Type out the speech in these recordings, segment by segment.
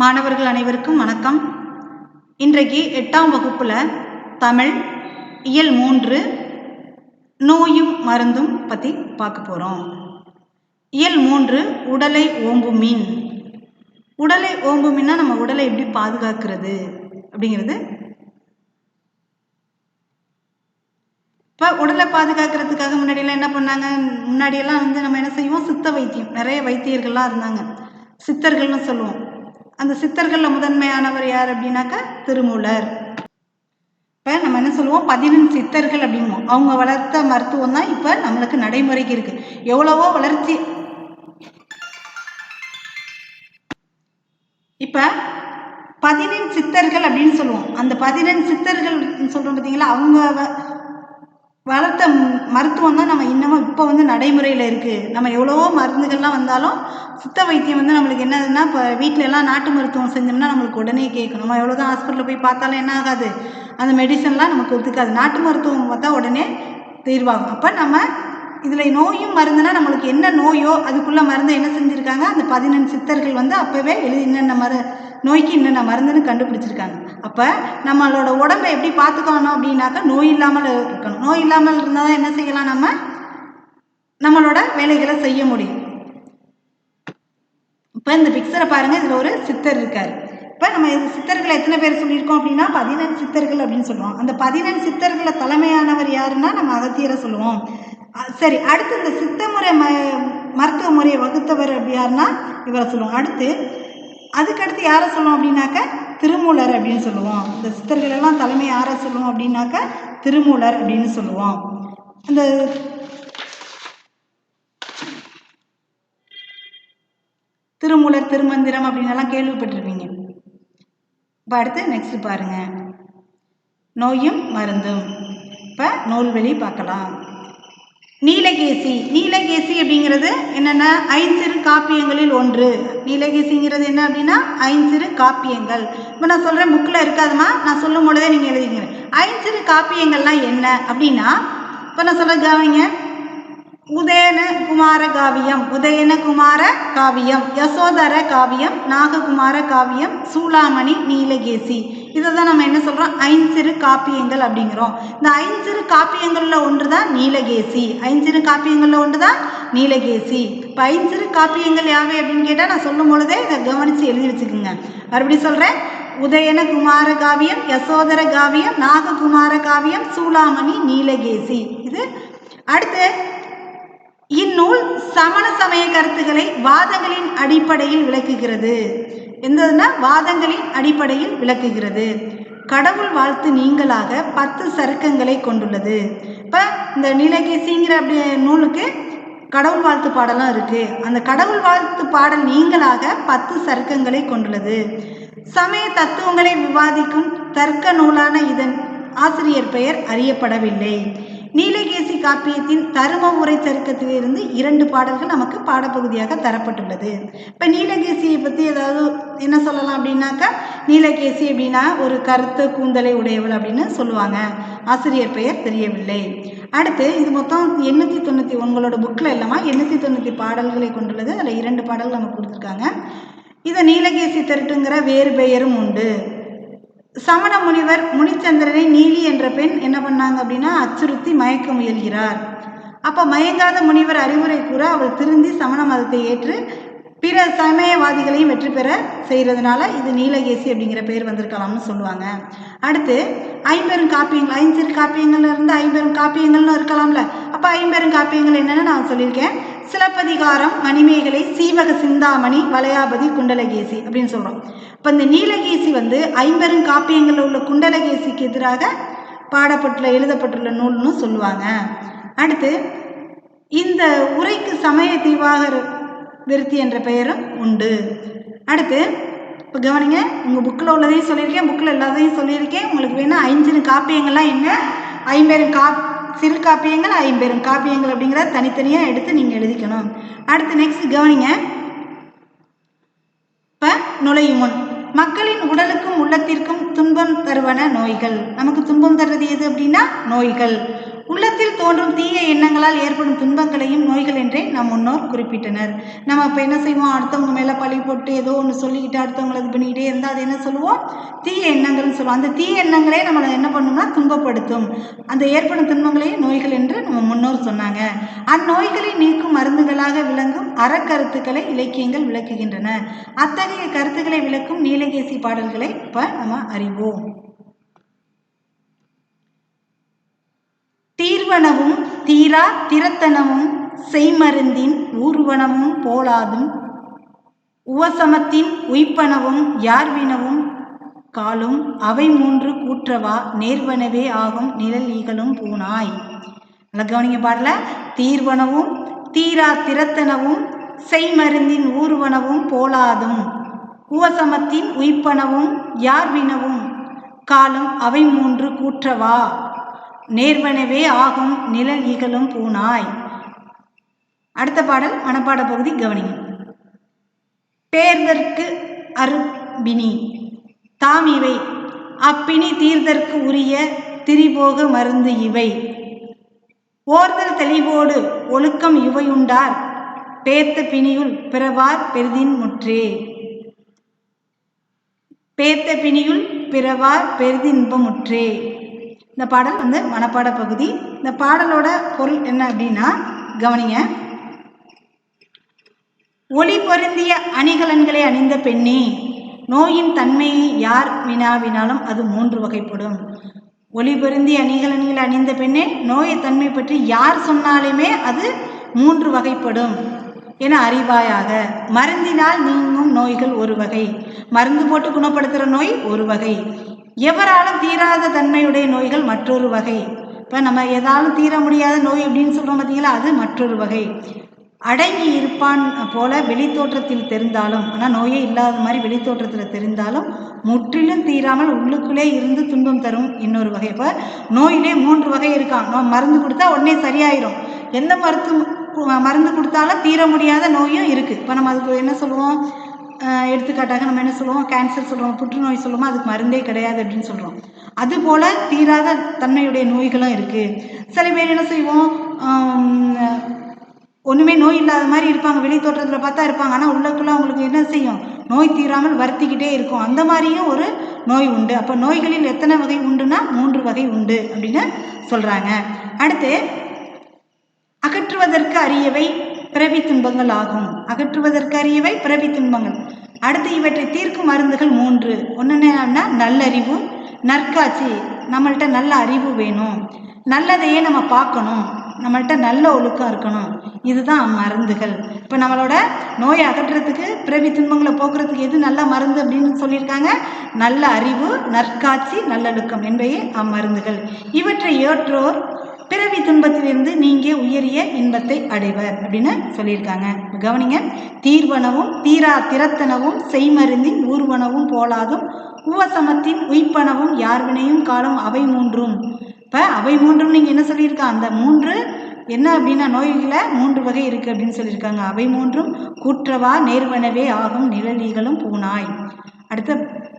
மாணவர்கள் அனைவருக்கும் வணக்கம். இன்றைக்கு எட்டாம் வகுப்பில் தமிழ் இயல் மூன்று நோயும் மருந்தும் பற்றி பார்க்க போகிறோம் இயல் மூன்று உடலை ஓம்பு மீன். உடலை ஓம்பு மீன்னா நம்ம உடலை எப்படி பாதுகாக்கிறது அப்படிங்கிறது. இப்போ உடலை பாதுகாக்கிறதுக்காக முன்னாடியெல்லாம் என்ன பண்ணாங்க? முன்னாடியெல்லாம் வந்து நம்ம என்ன செய்வோம்? சித்த வைத்தியம். நிறைய வைத்தியர்கள்லாம் இருந்தாங்க. சித்தர்கள்னு சொல்லுவோம். அந்த சித்தர்களில் முதன்மையானவர் யார் அப்படின்னாக்கா திருமூலர். இப்போ நம்ம என்ன சொல்லுவோம்? பதினெண் சித்தர்கள் அப்படிங்குவோம் அவங்க வளர்த்த மருத்துவம் தான் இப்போ நம்மளுக்கு நடைமுறைக்கு இருக்கு. எவ்வளவோ வளர்ச்சி. இப்போ பதினெண் சித்தர்கள் அப்படின்னு சொல்லுவோம். அந்த பதினெண் சித்தர்கள் சொல்கிறோம் பார்த்தீங்களா அவங்க வளர்த்த மருத்துவம் தான் நம்ம இன்னமும் இப்போ வந்து நடைமுறையில் இருக்குது நம்ம எவ்வளவோ மருந்துகள்லாம் வந்தாலும் சித்த வைத்தியம் வந்து நம்மளுக்கு என்னதுன்னா இப்போ வீட்டில எல்லாம் நாட்டு மருத்துவம் செஞ்சோம்னா நம்மளுக்கு உடனே கேட்கும் நம்ம எவ்வளோ தான் ஹாஸ்பிட்டலில் போய் பார்த்தாலும் என்ன ஆகாது. அந்த மெடிசன்லாம் நமக்கு ஒத்துக்காது. நாட்டு மருத்துவம் பார்த்தா உடனே தீர்வாகும். அப்போ நம்ம இதில் நோயும் மருந்துனா நம்மளுக்கு என்ன நோயோ அதுக்குள்ளே மருந்து என்ன செஞ்சுருக்காங்க? அந்த பதினெண்டு சித்தர்கள் வந்து அப்போவே எழுதி என்னென்ன மரு நோய்க்கு என்னென்ன மருந்துன்னு கண்டுபிடிச்சிருக்காங்க. அப்போ நம்மளோட உடம்பை எப்படி பார்த்துக்கணும் அப்படின்னாக்கா நோய் இல்லாமல் இருக்கணும். நோய் இல்லாமல் இருந்தால் தான் என்ன செய்யலாம் நம்ம? நம்மளோட வேலைகளை செய்ய முடியும். இப்போ இந்த பிக்சரை பாருங்கள் இதில் ஒரு சித்தர் இருக்கார். இப்போ நம்ம இது சித்தர்களை எத்தனை பேர் சொல்லியிருக்கோம் அப்படின்னா பதினெண் சித்தர்கள் அப்படின்னு சொல்லுவோம். அந்த பதினெண் சித்தர்களை தலைமையானவர் யாருன்னா நம்ம அகத்தியரை சொல்லுவோம். சரி அடுத்து இந்த சித்த முறை ம மருத்துவ முறையை வகுத்தவர் அப்படி யாருன்னா இவரை சொல்லுவோம். அடுத்து அதுக்கடுத்து யாரை சொல்லுவோம் அப்படின்னாக்க திருமூலர் அப்படின்னு சொல்லுவோம். இந்த சித்தர்கள் எல்லாம் தலைமை யாரை சொல்லுவோம் அப்படின்னாக்க திருமூலர் அப்படின்னு சொல்லுவோம். அந்த திருமூலர் திருமந்திரம் அப்படின்னு எல்லாம் கேள்விப்பட்டிருப்பீங்க. இப்போ அடுத்து நெக்ஸ்ட் பாருங்க. நோயும் மருந்தும். இப்போ நூல்வெளி பார்க்கலாம். நீலகேசி. நீலகேசி அப்படிங்கிறது என்னென்னா? ஐஞ்சிறு காப்பியங்களில் ஒன்று. நீலகேசிங்கிறது என்ன அப்படின்னா? ஐஞ்சிறு காப்பியங்கள். இப்போ நான் சொல்கிறேன் புக்கில் இருக்காதுமா நான் சொல்லும் பொழுதே நீங்கள் எழுதிக்கிறேன் ஐஞ்சிறு காப்பியங்கள்லாம் என்ன அப்படின்னா இப்போ நான் சொல்ல கவனிங்க. உதயன குமார காவியம் உதயன குமார காவியம் யசோதர காவியம் நாககுமார காவியம் சூளாமணி நீலகேசி. இதை தான் நம்ம என்ன சொல்கிறோம் ஐஞ்சிறு காப்பியங்கள் அப்படிங்கிறோம். இந்த ஐஞ்சிறு காப்பியங்களில் ஒன்று தான் நீலகேசி. ஐஞ்சிறு காப்பியங்களில் ஒன்று தான் நீலகேசி. இப்போ ஐஞ்சிறு காப்பியங்கள் யாவை அப்படின்னு கேட்டால் நான் சொல்லும் பொழுதே இதை கவனித்து எழுதி வச்சுக்கோங்க. மறுபடியும் சொல்கிறேன் உதயன குமார காவியம் யசோதர காவியம் நாககுமார காவியம் சூளாமணி நீலகேசி. இது அடுத்து இந்நூல் சமண சமய கருத்துக்களை வாதங்களின் அடிப்படையில் விளக்குகிறது. எந்ததுன்னா? வாதங்களின் அடிப்படையில் விளக்குகிறது. கடவுள் வாழ்த்து நீங்களாக பத்து சருக்கங்களை கொண்டுள்ளது. இப்போ இந்த நீலகேசிங்கிற அப்படி நூலுக்கு கடவுள் வாழ்த்து பாடலாம் இருக்கு. அந்த கடவுள் வாழ்த்து பாடல் நீங்களாக பத்து சருக்கங்களை கொண்டுள்ளது. சமய தத்துவங்களை விவாதிக்கும் தர்க்க நூலான இதன் ஆசிரியர் பெயர் அறியப்படவில்லை. நீலகேசி காப்பியத்தின் தரும உரை சருக்கத்திலிருந்து இரண்டு பாடல்கள் நமக்கு பாடப்பகுதியாக தரப்பட்டுள்ளது. இப்போ நீலகேசியை பற்றி ஏதாவது என்ன சொல்லலாம் அப்படின்னாக்கா நீலகேசி அப்படின்னா ஒரு கருத்த கூந்தலை உடையவள் அப்படின்னு சொல்லுவாங்க. ஆசிரியர் பெயர் தெரியவில்லை. அடுத்து இது மொத்தம் எண்ணூற்றி தொண்ணூற்றி உங்களோட புக்கில் இல்லாமல் எண்ணூற்றி தொண்ணூற்றி பாடல்களை கொண்டுள்ளது. அதில் இரண்டு பாடல்கள் நமக்கு கொடுத்துருக்காங்க. இதை நீலகேசி திருட்டுங்கிற வேறு பெயரும் உண்டு. சமண முனிவர் முனிச்சந்திரனை நீலி என்ற பெண் என்ன பண்ணாங்க அப்படின்னா அச்சுறுத்தி மயக்க முயல்கிறார். அப்போ மயங்காத முனிவர் அறிவுரை கூற அவள் திருந்தி சமண மதத்தை ஏற்று பிற சமயவாதிகளையும் வெற்றி பெற செய்கிறதுனால இது நீலகேசி அப்படிங்கிற பேர் வந்திருக்கலாம்னு சொல்லுவாங்க. அடுத்து ஐம்பெரும் காப்பியங்கள் ஐஞ்சிறு காப்பியங்கள்ல இருந்து ஐம்பெரும் காப்பியங்கள்னு இருக்கலாம்ல. அப்போ ஐம்பெரும் காப்பியங்கள் என்னென்னு நான் சொல்லியிருக்கேன். சிலப்பதிகாரம் மணிமேகலை சீவக சிந்தாமணி வளையாபதி குண்டலகேசி அப்படின்னு சொல்கிறோம் இப்போ இந்த நீலகேசி வந்து ஐம்பெரும் காப்பியங்களில் உள்ள குண்டலகேசிக்கு எதிராக பாடப்பட்டுள்ள எழுதப்பட்டுள்ள நூல்னு சொல்லுவாங்க. அடுத்து இந்த உரைக்கு சமய தீவாகர் விருத்தி என்ற பெயரும் உண்டு. அடுத்து இப்போ கவனிங்க உங்கள் புக்கில் உள்ளதையும் சொல்லியிருக்கேன் புக்கில் எல்லாத்தையும் சொல்லியிருக்கேன். உங்களுக்கு வேணால் ஐஞ்சு காப்பியங்கள்லாம் என்ன? ஐம்பெரும் காப் சிறு காப்பியங்கள் ஐம்பெரும் காப்பியங்கள் அப்படிங்கிறத தனித்தனியாக எடுத்து நீங்கள் எழுதிக்கணும். அடுத்து நெக்ஸ்ட் கவனிங்க. இப்போ நுழையும் முன். மக்களின் உடலுக்கும் உள்ளத்திற்கும் துன்பம் தருவன நோய்கள். நமக்கு துன்பம் தர்றது எது அப்படின்னா நோய்கள். உள்ளத்தில் தோன்றும் தீய எண்ணங்களால் ஏற்படும் துன்பங்களையும் நோய்கள் என்றே நம் முன்னோர் குறிப்பிட்டனர். நம்ம இப்போ என்ன செய்வோம்? அடுத்தவங்க மேலே பழி போட்டு ஏதோ ஒன்று சொல்லிக்கிட்டு அடுத்தவங்களை இது பண்ணிக்கிட்டே இருந்தால் அது என்ன சொல்லுவோம்? தீய எண்ணங்கள்னு சொல்லுவோம். அந்த தீய எண்ணங்களே நம்மளை என்ன பண்ணும்னா துன்பப்படுத்தும். அந்த ஏற்படும் துன்பங்களையும் நோய்கள் என்று நம்ம முன்னோர் சொன்னாங்க. அந்நோய்களை நீக்கும் மருந்துகளாக விளங்கும் அறக்கருத்துக்களை இலக்கியங்கள் விளக்குகின்றன. அத்தகைய கருத்துக்களை விளக்கும் நீலகேசி பாடல்களை இப்போ நம்ம அறிவோம். தீவனவும் தீரா திறத்தனவும் செய்மருந்தின் ஊர்வனமும் போலாதும். உவசமத்தின் உய்ப்பனவும் யார்வினவும் காலும் அவை மூன்று கூற்றவா நேர்வனவே ஆகும் நிழல் ஈகலும் பூனாய். நல்லா கவனிங்க பாடல. தீர்வனவும் தீரா திறத்தனவும் செய்மருந்தின் ஊர்வனவும் போலாதும். உவசமத்தின் உய்ப்பனவும் யார்வினவும் காலும் அவை மூன்று கூற்றவா நேர்வனவே ஆகும் நிழல் இகழும் பூனாய். அடுத்த பாடல் மனப்பாட பகுதி கவனிங்க. பேர்தற்கு அருபினி தாம் இவை அப்பினி தீர்தற்கு உரிய திரிபோக மருந்து இவை. ஓர்தல் தெளிவோடு ஒழுக்கம் இவையுண்டார் பேத்த பிணியுள் பிறவார் பெரிதின் முற்றே. பேத்த பிணியுள் பிறவார் பெரிதின்பமுற்றே. இந்த பாடல் வந்து மனப்பாட பகுதி. இந்த பாடலோட பொருள் என்ன அப்படின்னா கவனிங்க. ஒளி பொருந்திய அணிகலன்களை அணிந்த பெண்ணே நோயின் தன்மையை யார் வினாவினாலும் அது மூன்று வகைப்படும். ஒளி பொருந்திய அணிகலன்களை அணிந்த பெண்ணே நோயை தன்மை பற்றி யார் சொன்னாலுமே அது மூன்று வகைப்படும். என அறிவாயாக மருந்தினால் நீங்கும் நோய்கள் ஒரு வகை. மருந்து போட்டு குணப்படுத்துகிற நோய் ஒரு வகை. எவராலும் தீராத தன்மையுடைய நோய்கள் மற்றொரு வகை. இப்போ நம்ம எதாலும் தீர முடியாத நோய் அப்படின்னு சொல்கிறோம் பார்த்தீங்களா அது மற்றொரு வகை. அடங்கி இருப்பான் போல வெளித்தோற்றத்தில் தெரிந்தாலும் ஆனால் நோயே இல்லாத மாதிரி வெளித்தோற்றத்தில் தெரிந்தாலும் முற்றிலும் தீராமல் உள்ளுக்குள்ளே இருந்து துன்பம் தரும் இன்னொரு வகை. இப்போ நோயிலே மூன்று வகை இருக்கான் நோ மருந்து கொடுத்தா உடனே சரியாயிரும். எந்த மருத்துவ மருந்து கொடுத்தாலும் தீர முடியாத நோயும் இருக்குது இப்போ நம்ம அதுக்கு என்ன சொல்லுவோம்? எடுத்துக்காட்டாக நம்ம என்ன சொல்லுவோம் கேன்சர் சொல்லுவோம் புற்றுநோய் சொல்லுவோம் அதுக்கு மருந்தே கிடையாது அப்படின்னு சொல்கிறோம் அதுபோல் தீராத தன்மையுடைய நோய்களும் இருக்குது சில பேர் என்ன செய்வோம்? ஒன்றுமே நோய் இல்லாத மாதிரி இருப்பாங்க. வெளி தோற்றத்தில் பார்த்தா இருப்பாங்க. ஆனால் உள்ளக்குள்ளே அவங்களுக்கு என்ன செய்யும்? நோய் தீராமல் வருத்திக்கிட்டே இருக்கும். அந்த மாதிரியும் ஒரு நோய் உண்டு. அப்போ நோய்களில் எத்தனை வகை உண்டுன்னா மூன்று வகை உண்டு அப்படின்னு சொல்கிறாங்க அடுத்து அகற்றுவதற்கு அரியவை பிறவி துன்பங்கள் ஆகும். அகற்றுவதற்கரியவை பிறவி துன்பங்கள். அடுத்து இவற்றை தீர்க்கும் மருந்துகள் மூன்று. ஒன்று என்னன்னா நல்லறிவு. நற்காட்சி. நம்மள்கிட்ட நல்ல அறிவு வேணும். நல்லதையே நம்ம பார்க்கணும். நம்மள்கிட்ட நல்ல ஒழுக்கம் இருக்கணும். இதுதான் மருந்துகள். இப்போ நம்மளோட நோயை அகற்றுறதுக்கு பிறவி துன்பங்களை போக்குறதுக்கு எது நல்ல மருந்து அப்படின்னு சொல்லியிருக்காங்க? நல்ல அறிவு நற்காட்சி நல்லொழுக்கம் என்பவை அம்மருந்துகள். இவற்றை ஏற்றோர் பிறவி துன்பத்திலிருந்து நீங்கே உயரிய இன்பத்தை அடைவர் அப்படின்னு சொல்லியிருக்காங்க. கவனிங்க. தீர்வனவும் தீரா திறத்தனவும் செய்மருந்தின் ஊர்வனவும் போலாதும் உவசமத்தின் உய்ப்பனவும் யார்வினையும் காலம் அவை மூன்றும். இப்போ அவை மூன்றும் நீங்கள் என்ன சொல்லியிருக்கா? அந்த மூன்று என்ன அப்படின்னா நோய்களை மூன்று வகை இருக்குது அப்படின்னு சொல்லியிருக்காங்க. அவை மூன்றும் கூற்றவா நேர்வனவே ஆகும் நிழலிகளும் பூனாய். அடுத்த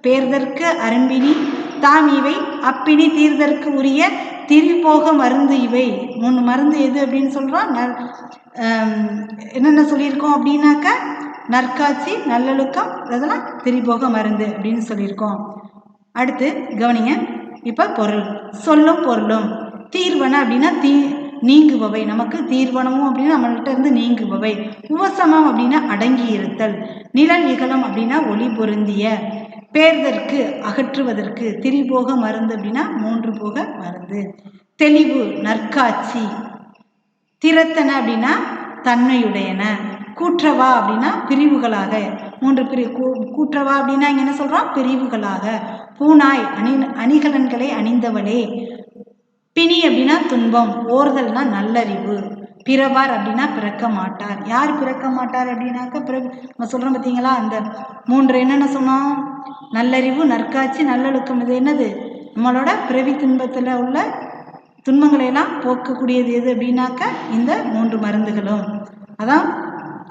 பேர்தற்கு அரும்பினி தாம் இவை அப்பினி தீர்தற்கு உரிய திரிபோக மருந்து இவை. மூணு மருந்து எது அப்படின்னு சொல்கிறோம் ந என்னென்ன சொல்லியிருக்கோம் அப்படின்னாக்கா நற்காட்சி நல்லொழுக்கம் அதெல்லாம் திரிபோக மருந்து அப்படின்னு சொல்லியிருக்கோம். அடுத்து கவனிங்க இப்போ பொருள். சொல்லும் பொருளும். தீர்வன அப்படின்னா தீ நீங்குபவை. நமக்கு தீர்வனமும் அப்படின்னா நம்மள்கிட்ட இருந்து நீங்குபவை. உவசமம் அப்படின்னா அடங்கி இருத்தல். நிழல் இகலம் அப்படின்னா ஒளி பொருந்திய. பேர்தற்கு அகற்றுவதற்கு திரிபோக மருந்து அப்படின்னா மூன்று போக மருந்து. தெளிவு நற்காட்சி. திறத்தன அப்படின்னா தன்மையுடையன. கூற்றவா அப்படின்னா பிரிவுகளாக. மூன்று பிரி கூ- கூற்றவா அப்படின்னா இங்கே என்ன சொல்கிறோம் பிரிவுகளாக. பூனாய் அணி அணிகலன்களை அணிந்தவளே. பிணி அப்படின்னா துன்பம். ஓர்தல்னா நல்லறிவு. பிறவார் அப்படின்னா பிறக்க மாட்டார். யார் பிறக்க மாட்டார் அப்படின்னாக்க பிற நம்ம சொல்கிறோம் பார்த்தீங்களா அந்த மூன்று என்னென்ன சொன்னோம்? நல்லறிவு நற்காட்சி நல்லொழுக்கம். இது என்னது? நம்மளோட பிறவி துன்பத்தில் உள்ள துன்பங்களை எல்லாம் போக்கக்கூடியது எது அப்படின்னாக்க இந்த மூன்று மருந்துகளும். அதான்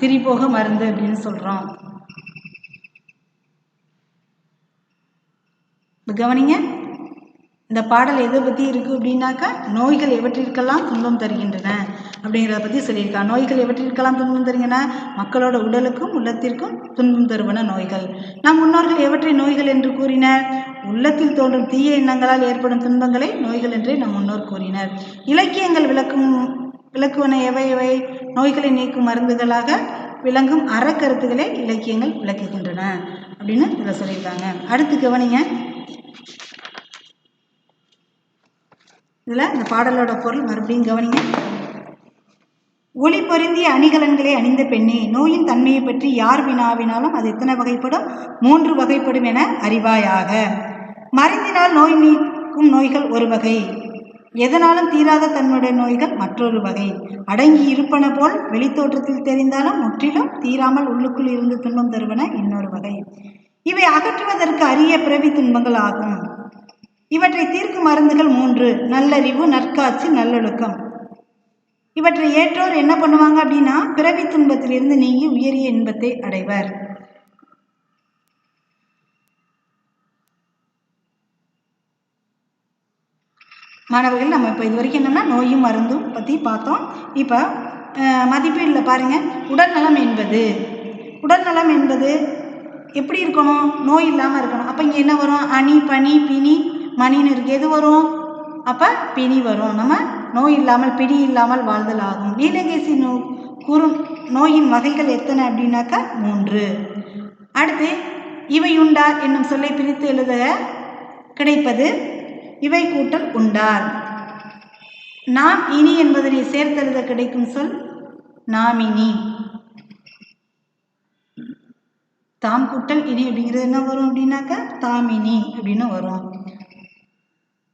திரிபோக மருந்து அப்படின்னு சொல்கிறோம் கவனிங்க. இந்த பாடல் எதை பற்றி இருக்குது அப்படின்னாக்கா நோய்கள் எவற்றிற்கெல்லாம் துன்பம் தருகின்றன அப்படிங்கிறத பற்றி சொல்லியிருக்காங்க நோய்கள் எவற்றிற்கெல்லாம் துன்பம் தருகின்றன? மக்களோட உடலுக்கும் உள்ளத்திற்கும் துன்பம் தருவன நோய்கள். நம் முன்னோர்கள் எவற்றை நோய்கள் என்று கூறினர்? உள்ளத்தில் தோன்றும் தீய எண்ணங்களால் ஏற்படும் துன்பங்களை நோய்கள் என்றே நம் முன்னோர் கூறினர். இலக்கியங்கள் விளக்கும் விளக்குவன எவை எவை? நோய்களை நீக்கும் மருந்துகளாக விளங்கும் அறக்கருத்துக்களை இலக்கியங்கள் விளக்குகின்றன அப்படின்னு இதில் சொல்லியிருக்காங்க. அடுத்து கவனிங்க. இதில் இந்த பாடலோட பொருள் மறுபடியும் கவனிங்க. ஒளி பொருந்திய அணிகலன்களை அணிந்த பெண்ணே நோயின் தன்மையை பற்றி யார் வினாவினாலும் அது எத்தனை வகைப்படும்? மூன்று வகைப்படும் என அறிவாயாக. மறைந்தினால் நோய் நீக்கும் நோய்கள் ஒரு வகை. எதனாலும் தீராத தன்னுடைய நோய்கள் மற்றொரு வகை. அடங்கி இருப்பன போல் வெளித்தோற்றத்தில் தெரிந்தாலும் முற்றிலும் தீராமல் உள்ளுக்குள் இருந்து துன்பம் தருவன இன்னொரு வகை. இவை அகற்றுவதற்கு அரிய பிறவி துன்பங்கள் ஆகும் இவற்றை தீர்க்கும் மருந்துகள் மூன்று. நல்லறிவு நற்காட்சி நல்லொழுக்கம். இவற்றை ஏற்றோர் என்ன பண்ணுவாங்க அப்படின்னா பிறவி துன்பத்திலிருந்து நீங்கி உயரிய இன்பத்தை அடைவர். மாணவர்கள் நம்ம இப்போ இது வரைக்கும் என்னென்னா நோயும் மருந்தும் பற்றி பார்த்தோம். இப்போ மதிப்பீடில் பாருங்கள் உடல்நலம் என்பது. உடல்நலம் என்பது எப்படி இருக்கணும்? நோய் இல்லாமல் இருக்கணும். அப்போ இங்கே என்ன வரும்? அணி பனி பினி மணின்னு எது வரும்? அப்போ பிணி வரும். நம்ம நோய் இல்லாமல் பிடி இல்லாமல் வாழ்தல் ஆகும் நீலகேசி நோ குறு நோயின் வகைகள் எத்தனை அப்படின்னாக்கா மூன்று. அடுத்து இவை உண்டார் என்னும் சொல்லை பிரித்து எழுத கிடைப்பது இவை கூட்டல் உண்டார் நாம் இனி என்பதனை சேர்த்தெழுத கிடைக்கும் சொல் நாமினி தாம் கூட்டல் இனி அப்படிங்கிறது என்ன வரும் அப்படின்னாக்கா தாமினி அப்படின்னு வரும்.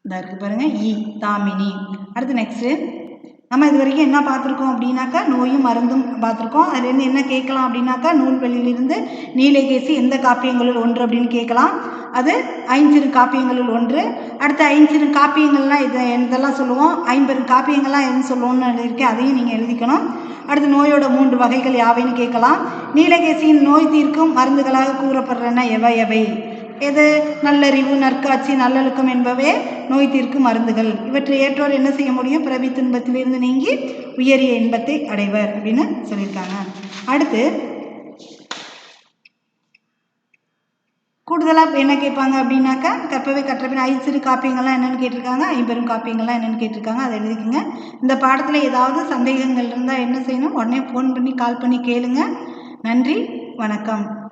இதாக இருக்குது பாருங்கள் இ தாமினி அடுத்து நெக்ஸ்ட்டு நம்ம இது வரைக்கும் என்ன பார்த்துருக்கோம் அப்படின்னாக்கா நோயும் மருந்தும் பார்த்துருக்கோம். அதுலேருந்து என்ன கேட்கலாம் அப்படின்னாக்கா நூல்வெளியிலிருந்து நீலகேசி எந்த காப்பியங்களுள் ஒன்று அப்படின்னு கேட்கலாம். அது ஐஞ்சிறு காப்பியங்களுள் ஒன்று. அடுத்து ஐஞ்சிறு காப்பியங்கள்லாம் இதை இதெல்லாம் சொல்லுவோம். ஐம்பெரும் காப்பியங்கள்லாம் எதுன்னு சொல்லுவோம்னு எழுதியிருக்கேன் அதையும் நீங்கள் எழுதிக்கணும். அடுத்து நோயோட மூன்று வகைகள் யாவைன்னு கேட்கலாம். நீலகேசியின் நோய் தீர்க்கும் மருந்துகளாக கூறப்படுறன எவை எவை? எது? நல்லறிவு நற்காட்சி நல்லொழுக்கம் என்பவே நோய் தீர்க்கும் மருந்துகள். இவற்றை ஏற்றோர் என்ன செய்ய முடியும்? பிறவி துன்பத்திலிருந்து நீங்கி உயரிய இன்பத்தை அடைவர் அப்படின்னு சொல்லியிருக்காங்க. அடுத்து கூடுதலாக என்ன கேட்பாங்க அப்படின்னாக்கா கற்பவை கற்றபின் ஐசிறு காப்பியங்கள்லாம் என்னென்னு கேட்டிருக்காங்க ஐம்பெரும் காப்பியங்கள்லாம் என்னென்னு கேட்டிருக்காங்க அதை எழுதிக்கோங்க. இந்த பாடத்தில் ஏதாவது சந்தேகங்கள் இருந்தால் என்ன செய்யணும்? உடனே ஃபோன் பண்ணி கால் பண்ணி கேளுங்க. நன்றி வணக்கம்.